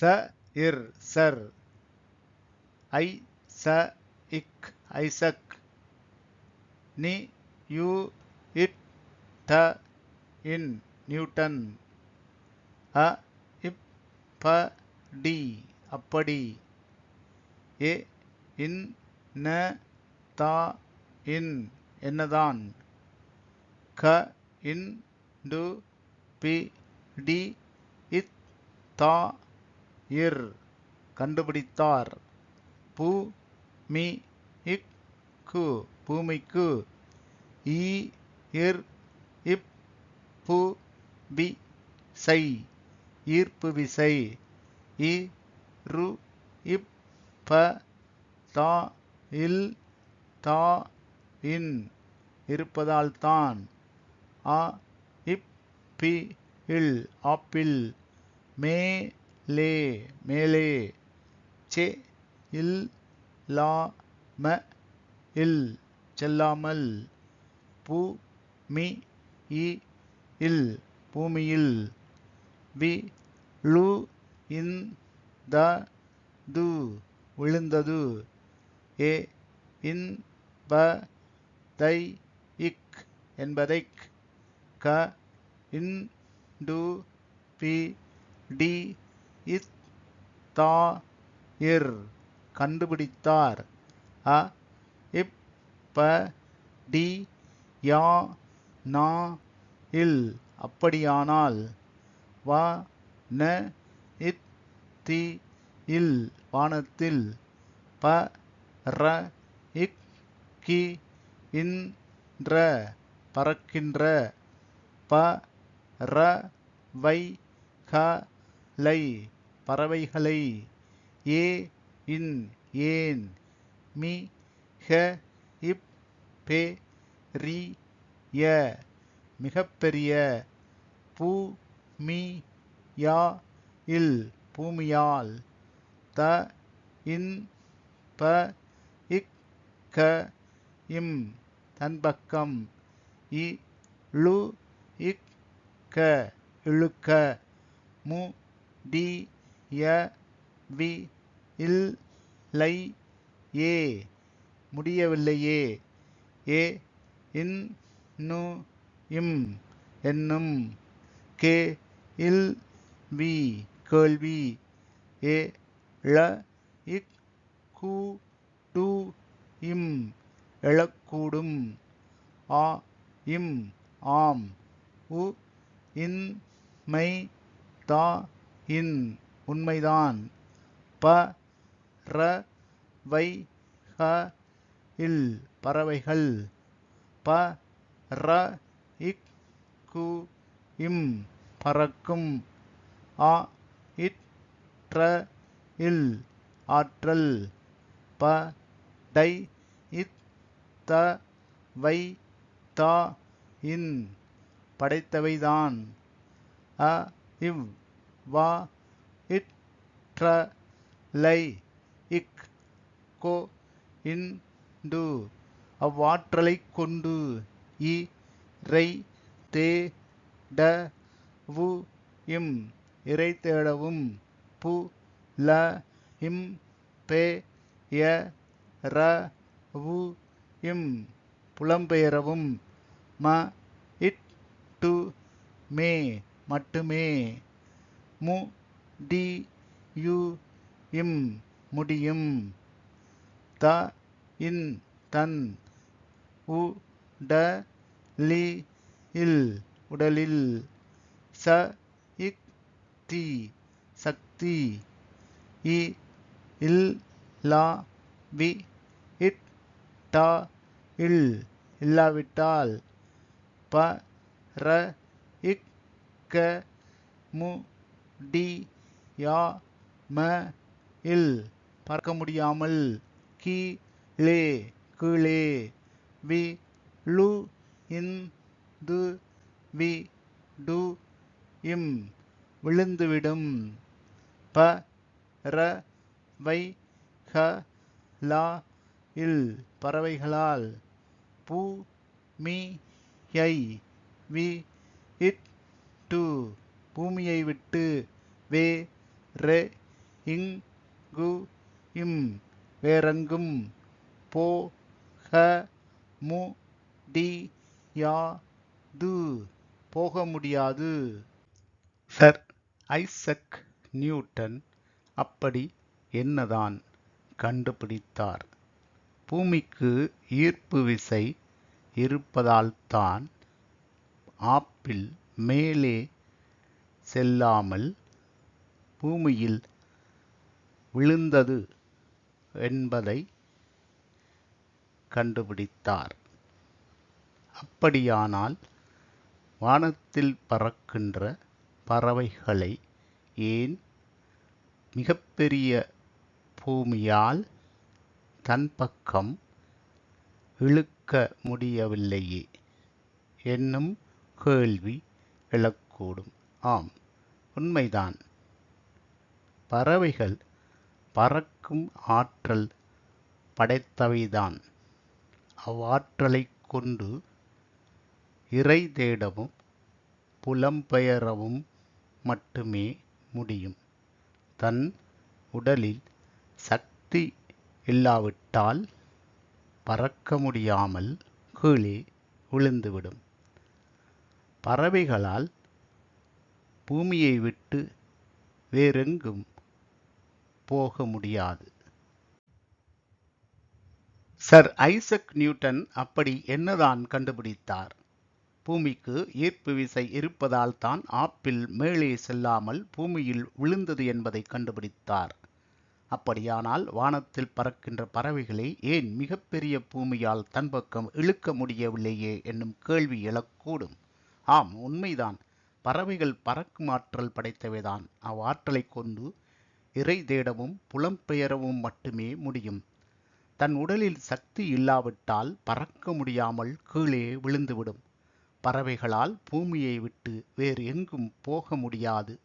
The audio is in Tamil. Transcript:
ச இர் சர். ஐ ச இக் ஐசக். நி யூ இட் த இன் நியூட்டன். அ இப் ப டி அப்படி. ஏ இன் ந தா இன் என்னதான். க இன் டு பி டி இத் தா இர் கண்டுபிடித்தார். பூ மி இக் கு பூமிக்கு. ஈ இர் இப் பு வி சை ஈர்ப்பு விசை. இ ரு இப் ப தா இல் தா இன். இருப்பதால்தான் ஆ இப் பி இல் ஆப்பிள். மே லே மேலே. செ இல் லா ம இல் செல்லாமல். பூ மி இ இல் பூமியில். வி லு இன் த து விழுந்தது. ஏ இன் ப தை இக் என்பதைக் க இன் டு பி டி இத் தா இர் கண்டுபிடித்தார். அ இப் ப டி யா நா இல் அப்படியானால் வ ந இத் தி இல் வானத்தில் ப ர இக் கி இன் ற பறக்கின்ற ப ர வை க லை பறவைகளை ஏ இன் ஏன் மி ஹ இப் பே ரி ய மிகப்பெரிய பூ மி யா இல் பூமியால் த இன் ப இக் க இம் தன்பக்கம் இ ழு இக் க இழுக்க மு டி ய வி இல் லை ஏ. முடியவில்லையே. ஏ இன் நு இம் என்னும் கே இல் வி கேள்வி. ஏ ழ இக் கு டு இம் எழக்கூடும். ஆ இம் ஆம். உ இன் மை தா இன் உண்மைதான். ப ர வை ஹ இல் பறவைகள். ப ர இக் கு இம் பறக்கும். ஆ இட் ற இல் ஆற்றல். ப டை இத் த வை தா இன் படைத்தவைதான். அ இவ் வா இட் லை இக் கோ இன் டு அவ்வாற்றலைக் கொண்டு இ ரை தே ட வு இம் இரை தேடவும் பு ல இம் பே ய ர வு இம் புலம்பெயரவும் ம இட் டு மே மட்டுமே. மு டி யு இம் முடியும். த இன் தன் உ ட லி இல் உடலில். ச இக் தி சக்தி. இ இல் லா வி இட் டா இல் இல்லாவிட்டால். ப ர இக் க மு டி யா ம இல். பறக்க முடியாமல். கி ளே கீழே. வி லு இன் து வி டு இம். விழுந்துவிடும். ப ர வை ஹ லா இல். பறவைகளால். பூ மி ஐ வி இட் டு. பூமியை விட்டு வே ரெ இங்கு இம். வேறெங்கும் போ க மு டி யா து. போக முடியாது. சர். ஐசக் நியூட்டன் அப்படி என்னதான் கண்டுபிடித்தார்? பூமிக்கு ஈர்ப்பு விசை இருப்பதால்தான் ஆப்பிள் மேலே செல்லாமல் பூமியில் விழுந்தது என்பதை கண்டுபிடித்தார். அப்படியானால் வானத்தில் பறக்கின்ற பறவைகளை ஏன் மிகப்பெரிய பூமியால் தன் பக்கம் இழுக்க முடியவில்லையே? என்னும் கேள்வி எழக்கூடும். ஆம் உண்மைதான். பறவைகள் பறக்கும் ஆற்றல் படைத்தவைதான். அவ்வாற்றலைக் கொண்டு இறை தேடவும் புலம்பெயரவும் மட்டுமே முடியும். தன் உடலில் சக்தி இல்லாவிட்டால் பறக்க முடியாமல் கீழே விழுந்துவிடும். பறவைகளால் பூமியை விட்டு வேறெங்கும் போக முடியாது. சர் ஐசக் நியூட்டன் அப்படி என்னதான் கண்டுபிடித்தார்? பூமிக்கு ஈர்ப்பு விசை இருப்பதால் தான் ஆப்பிள் மேலே செல்லாமல் பூமியில் விழுந்தது என்பதை கண்டுபிடித்தார். அப்படியானால் வானத்தில் பறக்கின்ற பறவைகளை ஏன் மிகப்பெரிய பூமியால் தன்பக்கம் இழுக்க முடியவில்லையே என்னும் கேள்வி எழக்கூடும். ஆம் உண்மைதான். பறவைகள் பறக்கும் ஆற்றல் படைத்தவைதான். அவ்வாற்றலைக் கொண்டு இறை தேடவும் புலம்பெயரவும் மட்டுமே முடியும். தன் உடலில் சக்தி இல்லாவிட்டால் பறக்க முடியாமல் கீழே விழுந்துவிடும். பறவைகளால் பூமியை விட்டு வேறு எங்கும் போக முடியாது.